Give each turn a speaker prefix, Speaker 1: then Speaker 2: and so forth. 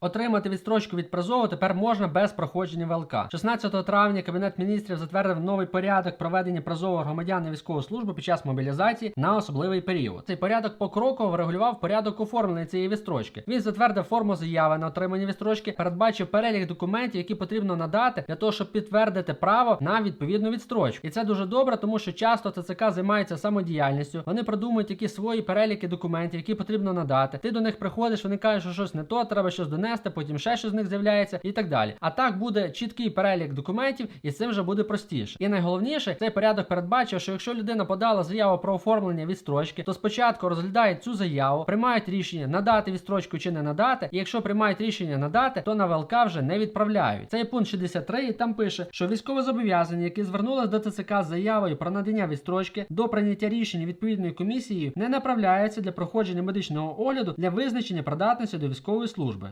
Speaker 1: Отримати відстрочку від призову тепер можна без проходження ВЛК. 16 травня Кабінет міністрів затвердив новий порядок проведення призову громадян на військову службу під час мобілізації на особливий період. Цей порядок покроково врегулював порядок оформлення цієї відстрочки. Він затвердив форму заяви на отримання відстрочки, передбачив перелік документів, які потрібно надати для того, щоб підтвердити право на відповідну відстрочку. І це дуже добре, тому що часто ТЦК займається самодіяльністю. Вони продумують якісь свої переліки документів, які потрібно надати. Ти до них приходиш, вони кажуть, що щось не то, треба щось донести, потім ще щось з них з'являється і так далі. А так буде чіткий перелік документів, і цим вже буде простіше. І найголовніше, цей порядок передбачив, що якщо людина подала заяву про оформлення відстрочки, то спочатку розглядають цю заяву, приймають рішення надати відстрочку чи не надати. І якщо приймають рішення надати, то на ВЛК вже не відправляють. Це є пункт 63, і там пише, що військовозобов'язані, які звернулись до ТЦК з заявою про надання відстрочки до прийняття рішення відповідної комісії, не направляються для проходження медичного огляду для визначення придатності до військової служби.